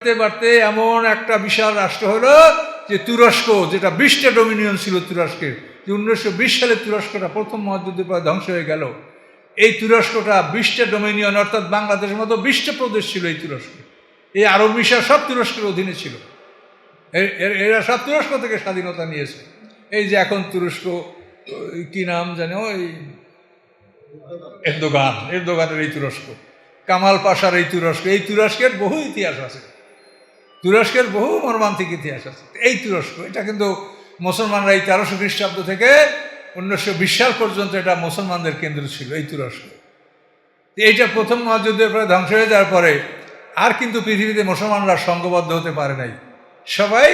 বাড়তে বাড়তে এমন একটা বিশাল রাষ্ট্র হলো যে তুরস্ক, যেটা বিশটা ডোমিনিয়ন ছিল তুরস্কের, যে উনিশশো বিশ সালে তুরস্কটা প্রথম মহাযুদ্ধের পর ধ্বংস হয়ে গেল। এই তুরস্কটা বিশটা ডোমিনিয়ন, অর্থাৎ বাংলাদেশের মতো বিশটা প্রদেশ ছিল এই তুরস্ক। এই আরব মিশা সব তুরস্কের অধীনে ছিল। এরা সব তুরস্ক থেকে স্বাধীনতা নিয়েছে। এই যে এখন তুরস্ক কি নাম জানো, ওই এরদোগান, এরদোগানের এই তুরস্ক, কামাল পাশার এই তুরস্ক, এই তুরস্কের বহু ইতিহাস আছে। তুরস্কের বহু মর্মান্তিক ইতিহাস আছে। এই তুরস্ক, এটা কিন্তু মুসলমানরা এই তেরোশো খ্রিস্টাব্দ থেকে উনিশশো বিশ সাল পর্যন্ত এটা মুসলমানদের কেন্দ্র ছিল, এই তুরস্ক। এইটা প্রথম মহাযুদ্ধের পরে ধ্বংস হয়ে যাওয়ার পরে আর কিন্তু পৃথিবীতে মুসলমানরা সংঘবদ্ধ হতে পারে নাই। সবাই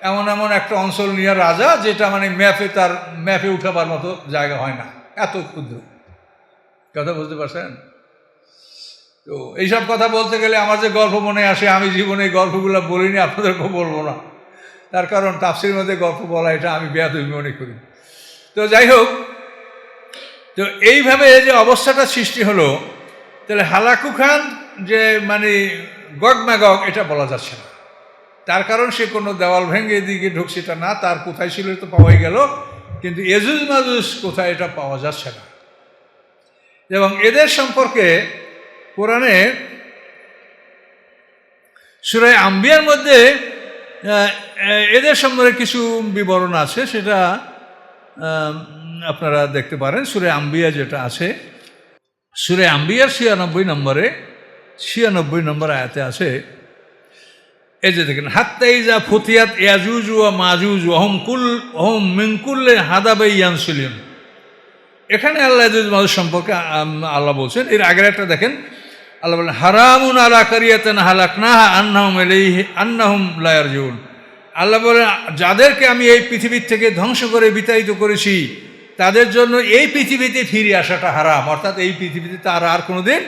এমন এমন একটা অঞ্চল নিয়ে রাজা, যেটা মানে ম্যাপে তার, ম্যাপে উঠাবার মতো জায়গা হয় না। এত ক্ষুদ্র। কথা বুঝতে পারছেন? তো এইসব কথা বলতে গেলে আমার যে গল্প মনে আসে, আমি জীবনে গল্পগুলো বলিনি, আপনাদেরকেও বলব না। তার কারণ তাফসির মধ্যে গল্প বলা, এটা আমি বেয়াদবি মনে করি। তো যাই হোক, তো এইভাবে যে অবস্থাটা সৃষ্টি হলো, তাহলে হালাকু খান যে মানে গগ ম্যাগগ এটা বলা যাচ্ছে না। তার কারণ সে কোনো দেওয়াল ভেঙে এদিকে ঢুকছে এটা না, তার কোথায় ছিল তো পাওয়াই গেল, কিন্তু এজুজ মাজুজ কোথায় এটা পাওয়া যাচ্ছে না। এবং এদের সম্পর্কে কোরআনে সুরায় আম্বিয়ার মধ্যে এদের সম্বন্ধে কিছু বিবরণ আছে, সেটা আপনারা দেখতে পারেন। সুরে আম্বিয়া যেটা আছে সুরে আম্বিয়ার ছিয়ানব্বই নম্বরে, ছিয়ানব্বই নম্বর আয়াতে আছে, এই যে দেখেন হাত্তাইজা ফতিয়াত ইয়াজুজ ও মাজুজ, অহম কুল, অহম মিঙ্কুল্লে হাদাবে ইয়ানসুলিম এখানে আল্লাহ মাজুজ সম্পর্কে আল্লাহ বলছেন। এর আগের একটা দেখেন আল্লাহ বলেন, হারামুন আলা কারিয়াতেন হালাকনাহা আন্নাহুম আন্নাহম লায়ার লায়ারজুন আল্লাহ বলেন, যাদেরকে আমি এই পৃথিবীর থেকে ধ্বংস করে বিতাড়িত করেছি, তাদের জন্য এই পৃথিবীতে ফিরে আসাটা হারাম, অর্থাৎ এই পৃথিবীতে তারা আর কোনোদিন